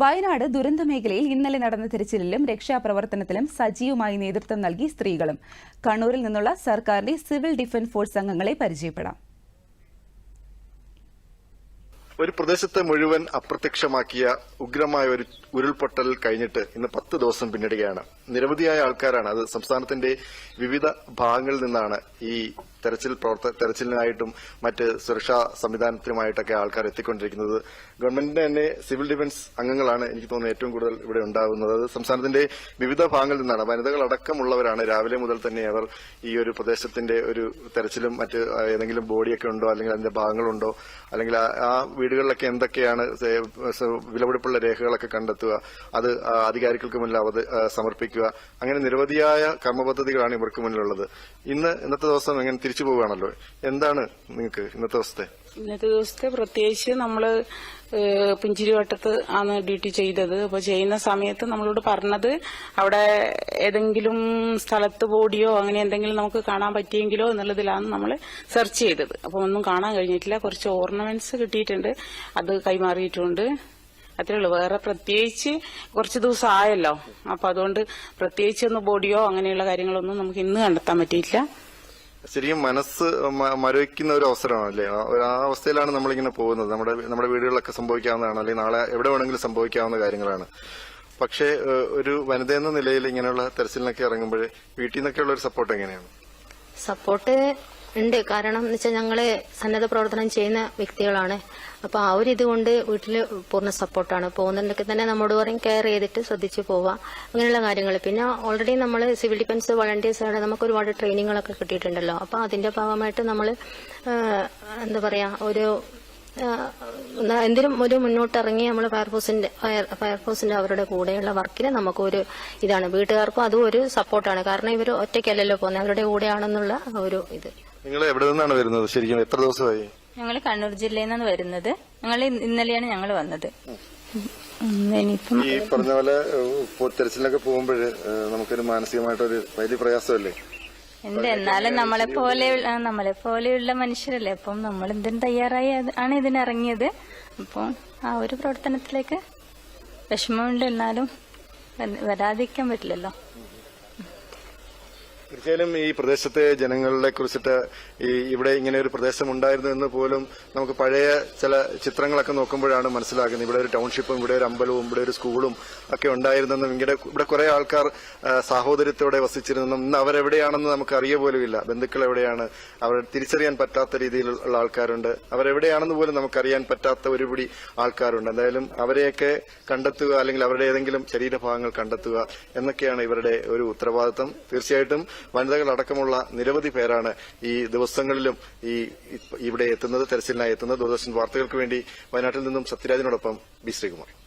വയനാട് ദുരന്ത മേഖലയിൽ ഇന്നലെ നടന്ന തിരച്ചിലിലും രക്ഷാപ്രവർത്തനത്തിലും സജീവമായി നേതൃത്വം നൽകി സ്ത്രീകളും. കണ്ണൂരിൽ നിന്നുള്ള സർക്കാരിന്റെ സിവിൽ ഡിഫൻസ് ഫോഴ്സ് അംഗങ്ങളെ പരിചയപ്പെടാം. ഒരു പ്രദേശത്തെ മുഴുവൻ അപ്രത്യക്ഷമാക്കിയ ഉഗ്രമായ ഒരു ഉരുൾപൊട്ടൽ കഴിഞ്ഞിട്ട് ഇന്ന് പത്ത് ദിവസം പിന്നിടുകയാണ്. നിരവധിയായ ആൾക്കാരാണ് അത് സംസ്ഥാനത്തിന്റെ വിവിധ ഭാഗങ്ങളിൽ നിന്നാണ് ഈ തെരച്ചിൽ പ്രവർത്ത തെരച്ചിലിനായിട്ടും മറ്റ് സുരക്ഷാ സംവിധാനത്തിനുമായിട്ടൊക്കെ ആൾക്കാർ എത്തിക്കൊണ്ടിരിക്കുന്നത്. ഗവൺമെന്റിന്റെ തന്നെ സിവിൽ ഡിഫൻസ് അംഗങ്ങളാണ് എനിക്ക് തോന്നുന്നത് ഏറ്റവും കൂടുതൽ ഇവിടെ ഉണ്ടാകുന്നത്. സംസ്ഥാനത്തിന്റെ വിവിധ ഭാഗങ്ങളിൽ നിന്നാണ്. വനിതകൾ അടക്കമുള്ളവരാണ് രാവിലെ മുതൽ തന്നെ അവർ ഈ ഒരു പ്രദേശത്തിന്റെ ഒരു തെരച്ചിലും മറ്റ് ഏതെങ്കിലും ബോഡിയൊക്കെ ഉണ്ടോ അല്ലെങ്കിൽ അതിന്റെ ഭാഗങ്ങളുണ്ടോ അല്ലെങ്കിൽ ആ- വീടുകളിലൊക്കെ എന്തൊക്കെയാണ് വിലപിടിപ്പുള്ള രേഖകളൊക്കെ കണ്ടെത്തുക അത് അധികാരികൾക്ക് മുന്നിൽ അവത് സമർപ്പിക്കുക അങ്ങനെ നിരവധിയായ കർമ്മപദ്ധതികളാണ് ഇവർക്ക് മുന്നിലുള്ളത്. ഇന്ന് ഇന്നത്തെ ദിവസം എങ്ങനെ പോവുകയാണല്ലോ. എന്താണ് നിങ്ങൾക്ക് ഇന്നത്തെ ദിവസത്തെ ഇന്നത്തെ ദിവസത്തെ പ്രത്യേകിച്ച് നമ്മൾ ഏഹ്, പുഞ്ചിരിവട്ടത്ത് ആണ് ഡ്യൂട്ടി ചെയ്തത്. അപ്പോൾ ചെയ്യുന്ന സമയത്ത് നമ്മളോട് പറഞ്ഞത് അവിടെ ഏതെങ്കിലും സ്ഥലത്ത് ബോഡിയോ അങ്ങനെ എന്തെങ്കിലും നമുക്ക് കാണാൻ പറ്റിയെങ്കിലോ എന്നുള്ളതിലാണ് നമ്മൾ സെർച്ച് ചെയ്തത്. അപ്പോൾ ഒന്നും കാണാൻ കഴിഞ്ഞിട്ടില്ല. കുറച്ച് ഓർണമെന്റ്സ് കിട്ടിയിട്ടുണ്ട്. അത് കൈമാറിയിട്ടുണ്ട്. അത്രേ ഉള്ളൂ. വേറെ പ്രത്യേകിച്ച് കുറച്ച് ദിവസം ആയല്ലോ. അപ്പൊ അതുകൊണ്ട് പ്രത്യേകിച്ച് ഒന്ന് ബോഡിയോ അങ്ങനെയുള്ള കാര്യങ്ങളൊന്നും നമുക്ക് ഇന്ന് കണ്ടെത്താൻ പറ്റിയിട്ടില്ല. ശരിക്കും മനസ്സ് മരവിക്കുന്ന ഒരു അവസരമാണ് അല്ലേ? ആ അവസ്ഥയിലാണ് നമ്മളിങ്ങനെ പോകുന്നത്. നമ്മുടെ നമ്മുടെ വീടുകളിലൊക്കെ സംഭവിക്കാവുന്നതാണ് അല്ലെങ്കിൽ നാളെ എവിടെ വേണമെങ്കിലും സംഭവിക്കാവുന്ന കാര്യങ്ങളാണ്. പക്ഷേ ഒരു വനിത എന്ന നിലയിൽ ഇങ്ങനെയുള്ള തെരച്ചിലിനൊക്കെ ഇറങ്ങുമ്പോൾ വീട്ടിൽ നിന്നൊക്കെയുള്ള ഒരു സപ്പോർട്ട് എങ്ങനെയാണ്? സപ്പോർട്ട് ഉണ്ട്. കാരണം എന്ന് വെച്ചാൽ ഞങ്ങൾ സന്നദ്ധ പ്രവർത്തനം ചെയ്യുന്ന വ്യക്തികളാണ്. അപ്പൊ ആ ഒരു ഇതുകൊണ്ട് വീട്ടിൽ പൂർണ സപ്പോർട്ടാണ്. പോകുന്നുണ്ടെങ്കിൽ തന്നെ നമ്മോട് പറയും കെയർ ചെയ്തിട്ട് ശ്രദ്ധിച്ചു പോവാം. അങ്ങനെയുള്ള കാര്യങ്ങൾ പിന്നെ ഓൾറെഡി നമ്മൾ സിവിൽ ഡിഫൻസ് വളണ്ടിയേഴ്സ് ആണ്. നമുക്ക് ഒരുപാട് ട്രെയിനിങ്ങുകളൊക്കെ കിട്ടിയിട്ടുണ്ടല്ലോ. അപ്പൊ അതിന്റെ ഭാഗമായിട്ട് നമ്മൾ എന്താ പറയാ ഒരു എന്തിനും ഒരു മുന്നോട്ടിറങ്ങി നമ്മൾ ഫയർഫോഴ്സിന്റെ ഫയർ ഫയർഫോഴ്സിന്റെ അവരുടെ കൂടെയുള്ള വർക്കിന് നമുക്കൊരു ഇതാണ്. വീട്ടുകാർക്കും അതും ഒരു സപ്പോർട്ടാണ്. കാരണം ഇവർ ഒറ്റയ്ക്കല്ലല്ലോ പോകുന്നത്. അവരുടെ കൂടെയാണെന്നുള്ള ഒരു ഇത്. നിങ്ങൾ എവിടെ നിന്നാണ് വരുന്നത്? ശരിക്കും എത്ര ദിവസമായി? ഞങ്ങൾ കണ്ണൂർ ജില്ലയിൽ നിന്നാണ് വരുന്നത്. ഞങ്ങൾ ഇന്നലെയാണ് ഞങ്ങൾ വന്നത്. ഈ പറഞ്ഞ പോലെ തെരച്ചിലൊക്കെ പോകുമ്പോൾ നമുക്കൊരു മാനസികമായിട്ടൊരു വലിയ പ്രയാസമല്ലേ? എന്ത് എന്നാലും നമ്മളെ പോലെ നമ്മളെ പോലെയുള്ള മനുഷ്യരല്ലേ? അപ്പം നമ്മൾ എന്തിനും തയ്യാറായി ആണ് ഇതിനിറങ്ങിയത്. അപ്പം ആ ഒരു പ്രവർത്തനത്തിലേക്ക് വിഷമമുണ്ട് എന്നാലും വരാതിരിക്കാൻ പറ്റില്ലല്ലോ. തീർച്ചയായും ഈ പ്രദേശത്തെ ജനങ്ങളെ കുറിച്ചിട്ട് ഈ ഇവിടെ ഇങ്ങനെ ഒരു പ്രദേശം ഉണ്ടായിരുന്നു എന്ന് പോലും നമുക്ക് പഴയ ചില ചിത്രങ്ങളൊക്കെ നോക്കുമ്പോഴാണ് മനസ്സിലാകുന്നത്. ഇവിടെ ഒരു ടൗൺഷിപ്പും ഇവിടെ ഒരു അമ്പലവും ഇവിടെ ഒരു സ്കൂളും ഒക്കെ ഉണ്ടായിരുന്നെന്നും ഇവിടെ ഇവിടെ കുറെ ആൾക്കാർ സാഹോദര്യത്തോടെ വസിച്ചിരുന്നെന്നും ഇന്ന് അവരെവിടെയാണെന്ന് നമുക്ക് അറിയ പോലുമില്ല ബന്ധുക്കൾ എവിടെയാണ്? അവർ തിരിച്ചറിയാൻ പറ്റാത്ത രീതിയിലുള്ള ആൾക്കാരുണ്ട്. അവരെവിടെയാണെന്ന് പോലും നമുക്കറിയാൻ പറ്റാത്ത ഒരുപിടി ആൾക്കാരുണ്ട്. എന്തായാലും അവരെയൊക്കെ കണ്ടെത്തുക അല്ലെങ്കിൽ അവരുടെ ഏതെങ്കിലും ശരീരഭാഗങ്ങൾ കണ്ടെത്തുക എന്നൊക്കെയാണ് ഇവരുടെ ഒരു ഉത്തരവാദിത്തം തീർച്ചയായിട്ടും വനിതകൾ അടക്കമുള്ള നിരവധി പേരാണ് ഈ ദിവസങ്ങളിലും ഈ ഇവിടെ എത്തുന്നത് തെരച്ചിലിനായി എത്തുന്നത്. ദൂരദർശൻ വാർത്തകൾക്ക് വേണ്ടി വയനാട്ടിൽ നിന്നും സത്യരാജിനോടൊപ്പം ബി ശ്രീകുമാർ.